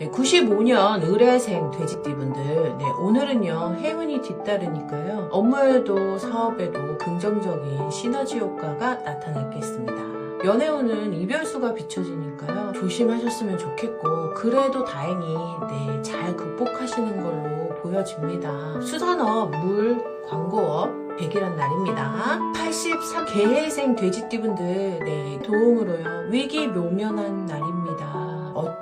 네, 95년 의뢰생 돼지띠분들, 네, 오늘은요, 행운이 뒤따르니까요, 업무에도 사업에도 긍정적인 시너지 효과가 나타나겠습니다. 연애운은 이별수가 비춰지니까요, 조심하셨으면 좋겠고, 그래도 다행히, 네, 잘 극복하시는 걸로 보여집니다. 수산업, 물, 광고업, 100이란 날입니다. 83 개해생 돼지띠분들, 네, 도움으로요, 위기 묘면한 날입니다.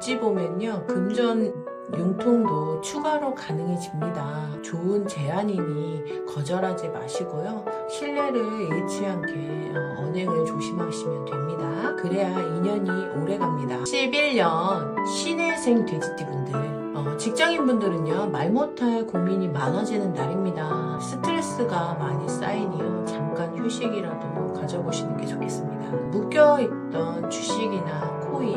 어찌 보면요, 금전 융통도 추가로 가능해집니다. 좋은 제안이니 거절하지 마시고요. 신뢰를 잃지 않게 어, 언행을 조심하시면 됩니다. 그래야 인연이 오래 갑니다. 11년 신혜생 돼지띠분들 어, 직장인분들은요 말 못할 고민이 많아지는 날입니다. 스트레스가 많이 쌓이니요 잠깐 휴식이라도 가져보시는 게 좋겠습니다. 묶여있던 주식이나 코인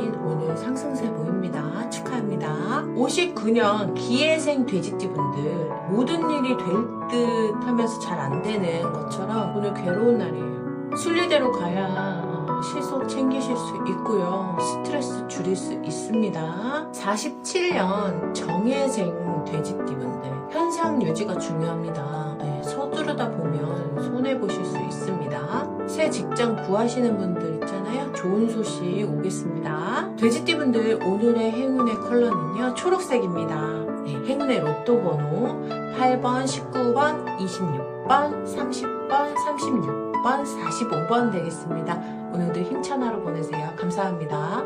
축하합니다. 59년 기회생 돼지띠분들 모든 일이 될 듯 하면서 잘 안 되는 것처럼 오늘 괴로운 날이에요. 순리대로 가야 어, 실속 챙기실 수 있고요. 스트레스 줄일 수 있습니다. 47년 정예생 돼지띠분들 현상 유지가 중요합니다. 네, 서두르다 보면 손해보실 수 있습니다. 새 직장 구하시는 분들 있잖아요. 좋은 소식 오겠습니다. 돼지띠분들 오늘의 행운의 컬러는요. 초록색입니다. 네, 행운의 로또 번호 8번, 19번, 26번, 30번, 36번, 45번 되겠습니다. 오늘도 힘찬 하루 보내세요. 감사합니다.